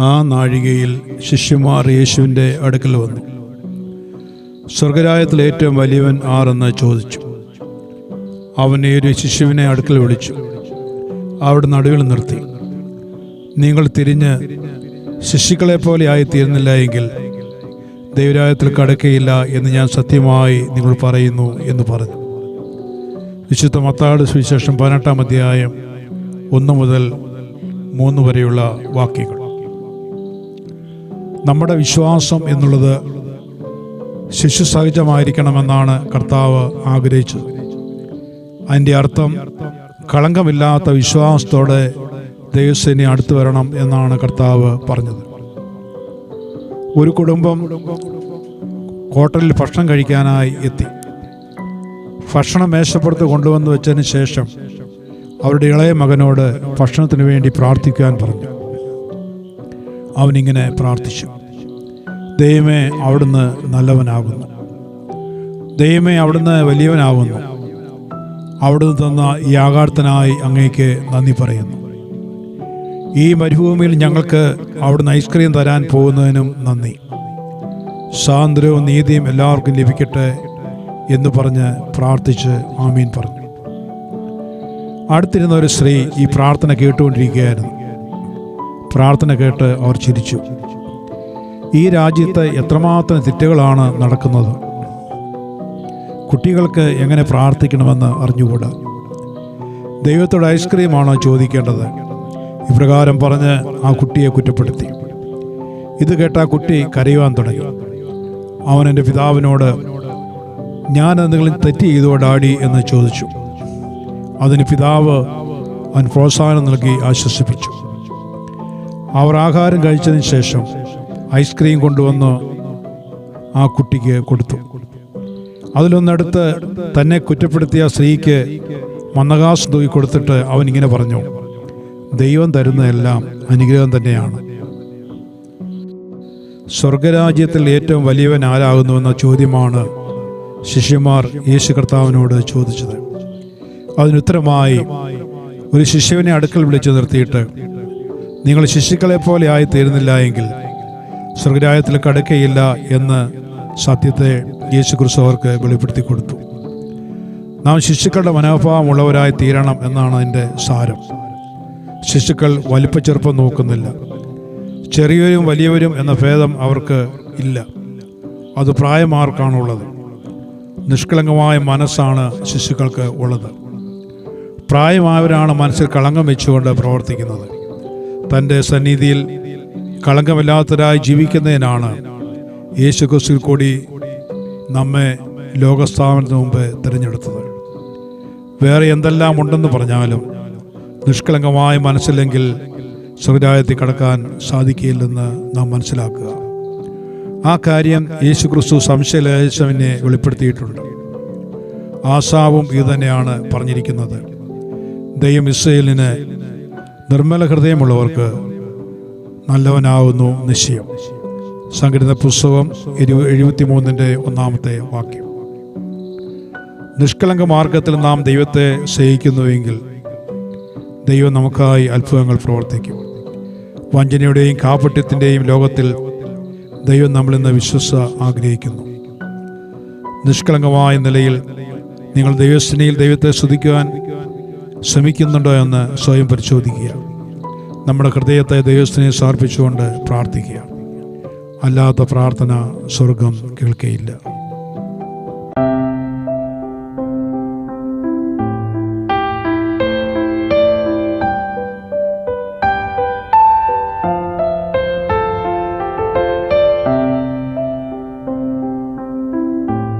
ആ നാഴികയിൽ ശിഷ്യന്മാർ യേശുവിന്റെ അടുക്കൽ വന്നു. സ്വർഗരായത്തിൽ ഏറ്റവും വലിയവൻ ആരെന്ന് ചോദിച്ചു. അവൻ ഒരു ശിശുവിനെ അടുക്കൽ വിളിച്ചു. അവിടെ നടുവിൽ നിർത്തി. നിങ്ങൾ തിരിഞ്ഞ് ശിശുക്കളെ പോലെ ആയിത്തീരുന്നില്ല എങ്കിൽ ദൈവരായത്തിൽ കടക്കയില്ല എന്ന് ഞാൻ സത്യമായി നിങ്ങൾ പറയുന്നു എന്ന് പറഞ്ഞു. വിശുദ്ധ മത്താട് സുവിശേഷം പതിനെട്ടാം അധ്യായം ഒന്ന് മുതൽ മൂന്ന് വരെയുള്ള വാക്യങ്ങൾ. നമ്മുടെ വിശ്വാസം എന്നുള്ളത് ശിശു സഹജമായിരിക്കണമെന്നാണ് കർത്താവ് ആഗ്രഹിച്ചത്. അതിന്റെ അർത്ഥം കളങ്കമില്ലാത്ത വിശ്വാസത്തോടെ ദൈവസേനെ അടുത്തു വരണം എന്നാണ് കർത്താവ് പറഞ്ഞത്. ഒരു കുടുംബം ഹോട്ടലിൽ ഭക്ഷണം കഴിക്കാനായി എത്തി. ഭക്ഷണം മേശപ്പുറത്ത് കൊണ്ടുവന്ന് വെച്ചതിന് ശേഷം അവരുടെ ഇളയ മകനോട് ഭക്ഷണത്തിന് വേണ്ടി പ്രാർത്ഥിക്കാൻ പറഞ്ഞു. അവനിങ്ങനെ പ്രാർത്ഥിച്ചു. ദൈവമേ അവിടുന്ന് നല്ലവനാകുന്നു. ദൈവമേ അവിടുന്ന് വലിയവനാകുന്നു. അവിടുന്ന് തന്ന ഈ ആകാർത്തനായി അങ്ങേക്ക് നന്ദി പറയുന്നു. ഈ മരുഭൂമിയിൽ ഞങ്ങൾക്ക് അവിടുന്ന് ഐസ്ക്രീം തരാൻ പോകുന്നതിനും നന്ദി. സ്വാതന്ത്ര്യവും നീതിയും എല്ലാവർക്കും ലഭിക്കട്ടെ എന്ന് പറഞ്ഞ് പ്രാർത്ഥിച്ച് ആമീൻ പറഞ്ഞു. അടുത്തിരുന്ന ഒരു സ്ത്രീ ഈ പ്രാർത്ഥന കേട്ടുകൊണ്ടിരിക്കുകയായിരുന്നു. പ്രാർത്ഥന കേട്ട് അവർ ചിരിച്ചു. ഈ രാജ്യത്ത് എത്രമാത്രം തെറ്റുകളാണ് നടക്കുന്നത്? കുട്ടികൾക്ക് എങ്ങനെ പ്രാർത്ഥിക്കണമെന്ന് അറിഞ്ഞുകൂടാ? ദൈവത്തോട് ഐസ്ക്രീമാണ് ചോദിക്കേണ്ടത്. ഇപ്രകാരം പറഞ്ഞ് ആ കുട്ടിയെ കുറ്റപ്പെടുത്തി. ഇത് കേട്ട ആ കുട്ടി കരയുവാൻ തുടങ്ങി. അവൻ എന്റെ പിതാവിനോട് ഞാൻ എന്തെങ്കിലും തെറ്റ് ചെയ്തോ ഡാഡി എന്ന് ചോദിച്ചു. അതിന് പിതാവ് അവൻ പ്രോത്സാഹനം നൽകി ആശ്വസിപ്പിച്ചു. അവർ ആഹാരം കഴിച്ചതിന് ശേഷം ഐസ്ക്രീം കൊണ്ടുവന്ന് ആ കുട്ടിക്ക് കൊടുത്തു. അതിലൊന്നെടുത്ത് തന്നെ കുറ്റപ്പെടുത്തിയ സ്ത്രീക്ക് മന്ദകാസ് തൂക്കി കൊടുത്തിട്ട് അവൻ ഇങ്ങനെ പറഞ്ഞു ദൈവം തരുന്നതെല്ലാം അനുഗ്രഹം തന്നെയാണ്. സ്വർഗരാജ്യത്തിൽ ഏറ്റവും വലിയവൻ ആരാകുന്നുവെന്ന ചോദ്യമാണ് ശിഷ്യന്മാർ യേശു കർത്താവിനോട് ചോദിച്ചത്. അതിനുത്തരമായി ഒരു ശിഷ്യവിനെ അടുക്കൽ വിളിച്ചു നിർത്തിയിട്ട് നിങ്ങൾ ശിശുക്കളെ പോലെ ആയി തീരുന്നില്ല എങ്കിൽ സ്വർഗരായത്തിൽ കടക്കയില്ല എന്ന് സത്യത്തെ യേശു ക്രിസ്തു അവർക്ക് വെളിപ്പെടുത്തി കൊടുത്തു. നാം ശിശുക്കളുടെ മനോഭാവം ഉള്ളവരായി തീരണം എന്നാണ് അതിന്റെ സാരം. ശിശുക്കൾ വലിപ്പച്ചെറുപ്പം നോക്കുന്നില്ല. ചെറിയവരും വലിയവരും എന്ന ഭേദം അവർക്ക് ഇല്ല. അത് പ്രായമാർക്കാണുള്ളത്. നിഷ്കളങ്കമായ മനസ്സാണ് ശിശുക്കൾക്ക് ഉള്ളത്. പ്രായമായവരാണ് മനസ്സിൽ കളങ്കം വെച്ചുകൊണ്ട് പ്രവർത്തിക്കുന്നത്. തന്റെ സന്നിധിയിൽ കളങ്കമില്ലാത്തരായി ജീവിക്കുന്നതിനാണ് യേശു ക്രിസ്തുവിൽ കൂടി നമ്മെ ലോകസ്ഥാപനത്തിന് മുമ്പ് തിരഞ്ഞെടുത്തത്. വേറെ എന്തെല്ലാം ഉണ്ടെന്ന് പറഞ്ഞാലും നിഷ്കളങ്കമായ മനസ്സില്ലെങ്കിൽ സ്വരായത്തിൽ കടക്കാൻ സാധിക്കില്ലെന്ന് നാം മനസ്സിലാക്കുക. ആ കാര്യം യേശു ക്രിസ്തു സംശയലേശവിനെ വെളിപ്പെടുത്തിയിട്ടുണ്ട്. ആസാവും ഇത് തന്നെയാണ് പറഞ്ഞിരിക്കുന്നത്. ദൈവം ഇസ്രയേലിന് നിർമ്മല ഹൃദയമുള്ളവർക്ക് നല്ലവനാവുന്നു നിശ്ചയം. സംഘടിത പുസ്തകം എഴുപത്തി മൂന്നിന്റെ ഒന്നാമത്തെ വാക്യം. നിഷ്കളങ്ക മാർഗത്തിൽ നാം ദൈവത്തെ സ്നേഹിക്കുന്നുവെങ്കിൽ ദൈവം നമുക്കായി അത്ഭുതങ്ങൾ പ്രവർത്തിക്കും. വഞ്ചനയുടെയും കാപട്യത്തിന്റെയും ലോകത്തിൽ ദൈവം നമ്മളിന്ന് വിശ്വസ ആഗ്രഹിക്കുന്നു. നിഷ്കളങ്കമായ നിലയിൽ നിങ്ങൾ ദൈവസ്നേഹിയിൽ ദൈവത്തെ സ്തുതിക്കുവാൻ ശ്രമിക്കുന്നുണ്ടോ എന്ന് സ്വയം പരിശോധിക്കുക. നമ്മുടെ ഹൃദയത്തെ ദൈവസ്ഥനെ സമർപ്പിച്ചുകൊണ്ട് പ്രാർത്ഥിക്കുക. അല്ലാത്ത പ്രാർത്ഥന സ്വർഗം കേൾക്കയില്ല.